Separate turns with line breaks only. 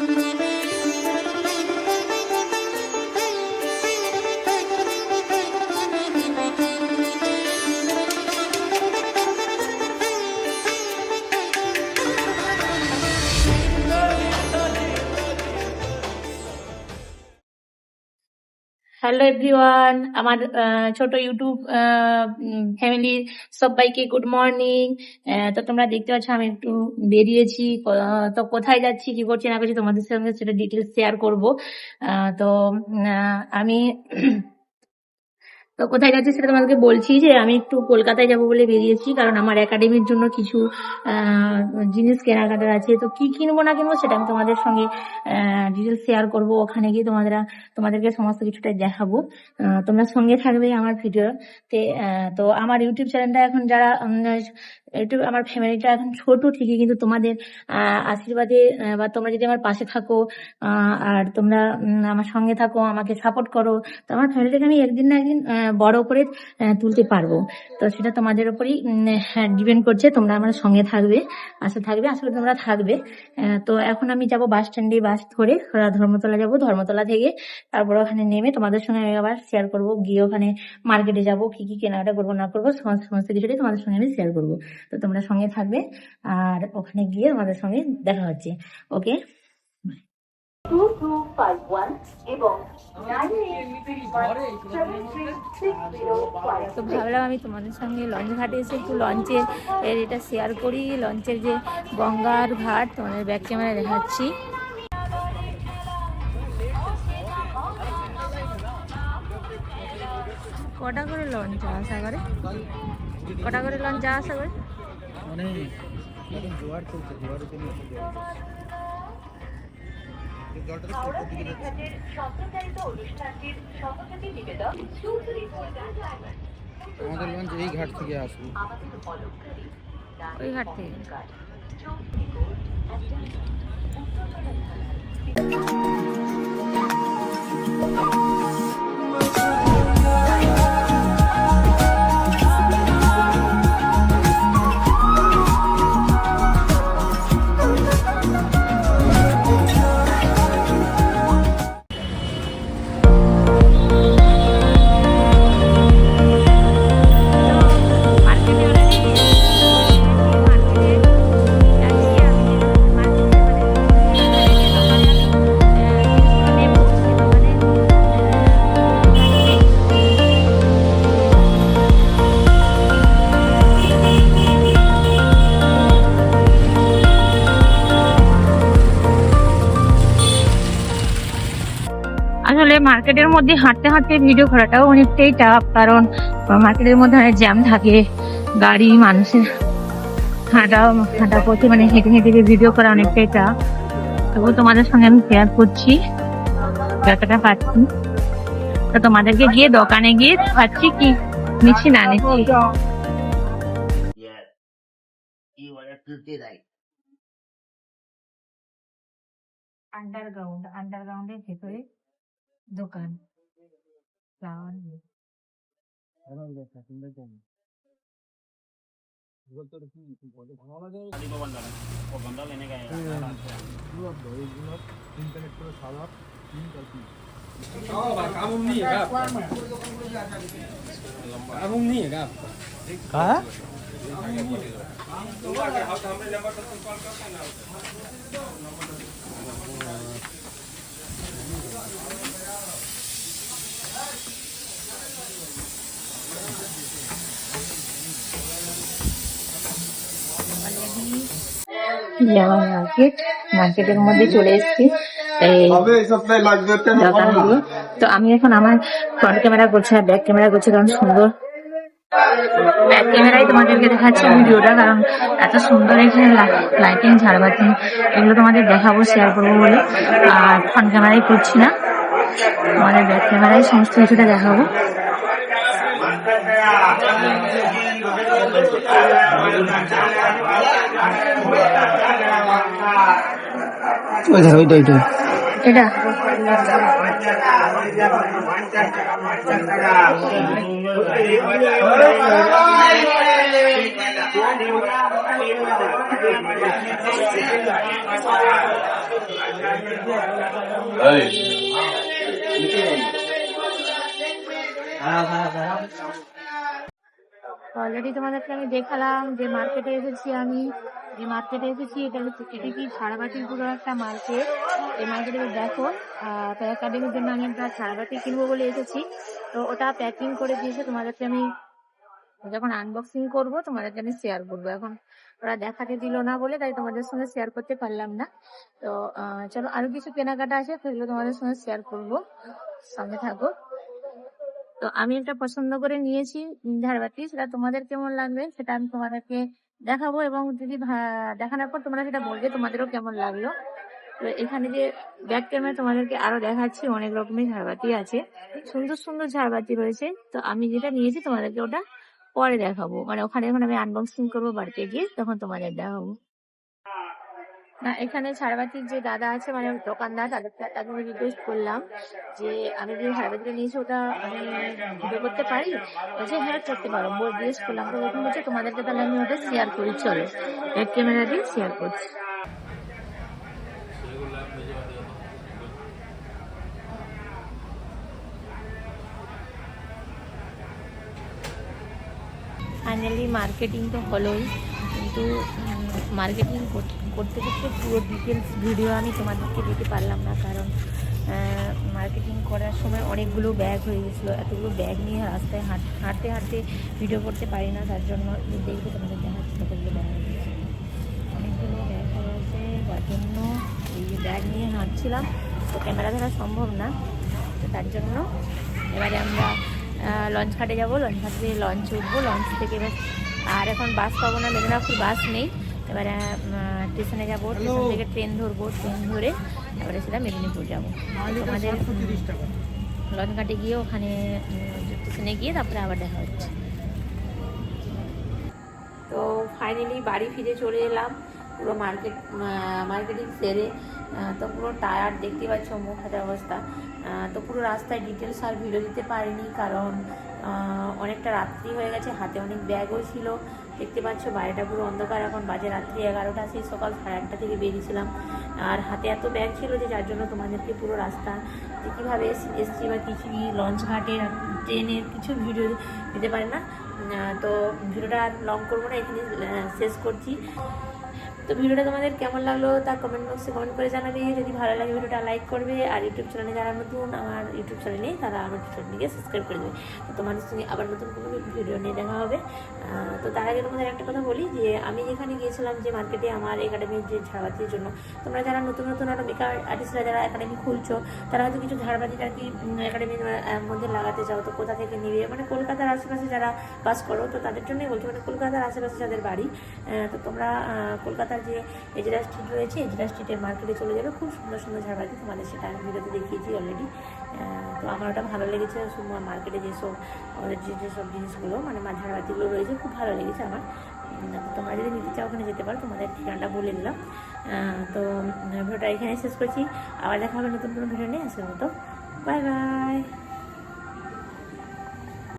Thank you. Hello everyone আমার ছোট YouTube ফ্যামিলির সবাইকে গুড মর্নিং তো তোমরা দেখতে পাচ্ছ আমি একটু বেরিয়েছি। তো কোথায় যাচ্ছি, কি করছি, না করছি তোমাদের সঙ্গে সেটা ডিটেলস শেয়ার করব। তো আমি তো কোথায় যাচ্ছি সেটা তোমাদেরকে বলছি যে আমি একটু কলকাতায় যাব বলে বেরিয়েছি কারণ আমার একাডেমির জন্য কিছু জিনিস কেনাকাটার আছে। তো কি কিনবো না কিনবো সেটা আমি তোমাদের সঙ্গে ডিটেলস শেয়ার করব। ওখানে গিয়ে তোমাদের তোমাদেরকে সমস্ত কিছুটা দেখাবো। তোমরা সঙ্গে থাকবে আমার ভিডিওতে আহ, তো আমার ইউটিউব চ্যানেলটা এখন যারা ইউটিউব আমার ফ্যামিলিটা এখন ছোট ঠিকই কিন্তু তোমাদের আশীর্বাদে বা তোমরা যদি আমার পাশে থাকো আর তোমরা আমার সঙ্গে থাকো আমাকে সাপোর্ট করো তো আমার ফ্যামিলিটাকে আমি একদিন না একদিন বড় করে তুলতে পারব। তো সেটা তোমাদের উপরই ডিপেন্ড করছে। তোমরা আমার সঙ্গে থাকবে, আশা থাকবে আসলে তোমরা থাকবে। তো এখন আমি যাব বাস স্ট্যান্ডে বাস ধরে ধর্মতলা যাব। ধর্মতলা থেকে তারপর ওখানে নেমে তোমাদের সঙ্গে আমি আবার শেয়ার করব। গিয়ে ওখানে মার্কেটে যাব, কি কি কেনাকাটা করব, না করব, সমস্ত কিছুটাই তোমাদের সঙ্গে আমি শেয়ার করব। তো তোমরা সঙ্গে থাকবে, আর ওখানে গিয়ে তোমাদের সঙ্গে দেখা হচ্ছে। Okay
two two five one এবং
তো ভাবলাম আমি তোমাদের সঙ্গে লঞ্চ ঘাটে এসে একটু লঞ্চের এর এটা শেয়ার করি লঞ্চের যে গঙ্গার ঘাট তোমাদের ব্যাক ক্যামেরায় দেখাচ্ছি। কটা করে লঞ্চ যাওয়া আসা করে? কটা করে লঞ্চ যাওয়া আসা করে?
যাচ্ছে।
ঘাটের সম্প্রচারিত অনুষ্ঠানটির সহযোগী নিবেদক চৌধুরী ফুলগান ডায়মন্ড
আমাদের লঞ্চ এই ঘাট থেকে আসবে।
ওই ঘাট থেকে।
চৌধুরী
মার্কেটের মধ্যে হাঁটতে হাঁটতে ভিডিও করাটাও অনেকটাই টাফ কারণ মার্কেটের মধ্যে অনেক জ্যাম থাকে গাড়ি মানুষের হাঁটা হাঁটা পথে মানে হেঁটে হেঁটে ভিডিও করা অনেকটাই টাফ তবুও তোমাদের সঙ্গে আমি শেয়ার করছি যতটা পাচ্ছি তো তোমাদেরকে গিয়ে দোকানে গিয়ে পাচ্ছি কি? নিচ্ছি না নিচ্ছি? আন্ডারগ্রাউন্ড আন্ডারগ্রাউন্ডের ভেতরে দোকান ফ্লাওয়ার
আমার দেখা সুন্দর জানি ইন্টারনেট করে সাদা পিঙ্ক আর পিঙ্ক
জামা মার্কেট মার্কেটের মধ্যে চলে এসেছি। দোকানগুলো। তো আমি এখন আমার ফ্রন্ট ক্যামেরা করছি আর ব্যাক ক্যামেরা করছি কারণ সুন্দর ব্যাক ক্যামেরাই তোমাদেরকে দেখাচ্ছি ভিডিওটা কারণ এত সুন্দর এখানে লাইটিং ঝাড়বাতি এগুলো তোমাদের দেখাবো শেয়ার করব বলে। আর ফ্রন্ট ক্যামেরাই করছি না। তোমাদের ব্যাক ক্যামেরাই সমস্ত কিছুটা দেখাবো।
ওই ধর ওইটা ওইটা
এটা অলরেডি তোমাদেরকে আমি দেখালাম যে মার্কেটে এসেছি আমি, যে মার্কেটে এসেছি, এটা হচ্ছে এটা কি ছাড়াবাটির পুরো একটা মার্কেট এই মার্কেটে দেখো তো একাডেমির জন্য আমি একটা ছাড়াবাটি কিনবো বলে এসেছি। তো ওটা প্যাকিং করে দিয়েছে তোমাদেরকে আমি যখন আনবক্সিং করব, তোমাদেরকে আমি শেয়ার করব। এখন ওরা দেখাতে দিল না বলে, তাই তোমাদের সঙ্গে শেয়ার করতে পারলাম না। তো চলো আরও কিছু কেনাকাটা আছে, সেগুলো তোমাদের সঙ্গে শেয়ার করব। সঙ্গে থাকো। তো আমি একটা পছন্দ করে নিয়েছি। ঝাড়বাতি সেটা তোমাদের কেমন লাগবে সেটা আমি তোমাদেরকে দেখাবো এবং যদি দেখানোর পর তোমরা সেটা বলবে তোমাদেরও কেমন লাগল। তো এখানে যে ব্যাক ক্যামেরা তোমাদেরকে আরও দেখাচ্ছি, অনেক রকমের ঝাড়বাতি আছে। সুন্দর সুন্দর ঝাড়বাতি রয়েছে। তো আমি যেটা নিয়েছি তোমাদেরকে ওটা পরে দেখাবো। মানে ওখানে যখন আমি আনবক্সিং করব বাড়িতে গিয়ে, তখন তোমাদের দেখাবো। না, এখানে ঝাড়বাতির যে দাদা আছে মানে দোকানদার, তাদের আমি রিকোয়েস্ট করলাম যে, আমি যে ঝাড়বাতিটা নিয়েছি ওটা, আমি ভিডিও করতে পারি? বলছে হ্যাঁ করতে পারো। বল জিজ্ঞেস করলাম। তো ওরকম বলছে, তোমাদেরকে তাহলে আমি ওটা শেয়ার করি, চলো। এক ক্যামেরা দিয়ে শেয়ার করছি। ফাইনালি মার্কেটিং তো হলোই। কিন্তু মার্কেটিং করতে করতে পুরো ডিটেলস ভিডিও আমি তোমাদেরকে দিতে পারলাম না কারণ মার্কেটিং করার সময় অনেকগুলো ব্যাগ হয়ে গেছিল। এতগুলো ব্যাগ নিয়ে রাস্তায় হাঁট, হাঁটতে হাঁটতে ভিডিও করতে পারি না, তার জন্য দেখবে তোমাদের দেখাচ্ছি ব্যাগ হয়ে গেছে। অনেকগুলো ব্যাগ হয়ে গেছে, তার জন্য এই ব্যাগ নিয়ে হাঁটছিলাম, তো ক্যামেরা ধরা সম্ভব না, তো তার জন্য এবারে আমরা লঞ্চ ঘাটে যাব লঞ্চ থেকে লঞ্চে উঠবো লঞ্চ থেকে এবার আর এখন বাস পাবো না মেদিনীপুর বাস নেই। এবারে স্টেশনে যাব স্টেশন থেকে ট্রেন ধরবো ট্রেন ধরে এবারে সেটা মেদিনীপুর যাব। আমাদের
তিরিশ টাকা।
লঞ্চ ঘাটে গিয়ে ওখানে স্টেশনে গিয়ে তারপরে আবার দেখা হচ্ছে। তো ফাইনালি বাড়ি ফিরে চলে এলাম পুরো মার্কেট মার্কেটিং সেরে। তো পুরো টায়ার দেখতে পাচ্ছ মুখ অবস্থা। আহ, তো পুরো রাস্তায় ডিটেলস আর ভিডিও দিতে পারিনি কারণ অনেকটা রাত্রি হয়ে গেছে, হাতে অনেক ব্যাগও ছিল। দেখতে পাচ্ছ, বাইরেটা পুরো অন্ধকার। এখন বাজে রাত্রি এগারোটা, সেই সকাল সাড়ে আটটা থেকে বেরিয়েছিলাম। আর হাতে এত ব্যাগ ছিল যে যার জন্য তোমাদেরকে পুরো রাস্তা যে কীভাবে এস- এসছি বা কিছু লঞ্চ ঘাটের ট্রেনের কিছু ভিডিও দিতে পারে না? তো ভিডিওটা লং করব না এখানে শেষ করছি। তো ভিডিওটা তোমাদের কেমন লাগল তা কমেন্ট বক্সে কমেন্ট করে জানাবে। যদি ভালো লাগে ভিডিওটা লাইক করবে আর ইউটিউব চ্যানেলে যারা নতুন, আমার ইউটিউব চ্যানেলে তারা আমার ইউটিউব চ্যানেলকে সাবস্ক্রাইব করে দেবে। তো তোমাদের সঙ্গে আবার নতুন কোনো ভিডিও নিয়ে দেখা হবে। তো তার আগে তোমাদের একটা কথা বলি যে, আমি যেখানে গিয়েছিলাম যে মার্কেটে আমার একাডেমির যে ঝাড়বাতির জন্য, তোমরা যারা নতুন নতুন আরও বেকার আর্টিস্টরা যারা একাডেমি খুলছো, তারা হয়তো কিছু ঝাড়বাতি আর কি একাডেমির মধ্যে লাগাতে চাও, তো কোথা থেকে নিবে? মানে কলকাতার আশেপাশে যারা বাস করো, তো তাদের জন্যই বলছি মানে কলকাতার আশেপাশে যাদের বাড়ি তো তোমরা কলকাতার যে এজরা স্ট্রিট রয়েছে এজরা স্ট্রিটের মার্কেটে চলে যাবে। খুব সুন্দর সুন্দর ঝাড়বাতি তোমাদের সেটা আমি ভিডিওতে দেখিয়েছি অলরেডি তো আমার ওটা ভালো লেগেছে মার্কেটে যেসব, আমাদের যে যেসব জিনিসগুলো মানে ঝাড়বাতিগুলো রয়েছে, খুব ভালো লেগেছে আমার। তোমরা যদি নিতে চাও ওখানে যেতে পারো, তোমাদের ঠিকানাটা বলে দিলাম। তো ভিডিওটা এখানে শেষ করছি। আবার দেখা হবে নতুন কোনো ভিডিও নিয়ে। আসার মতো বাই বাই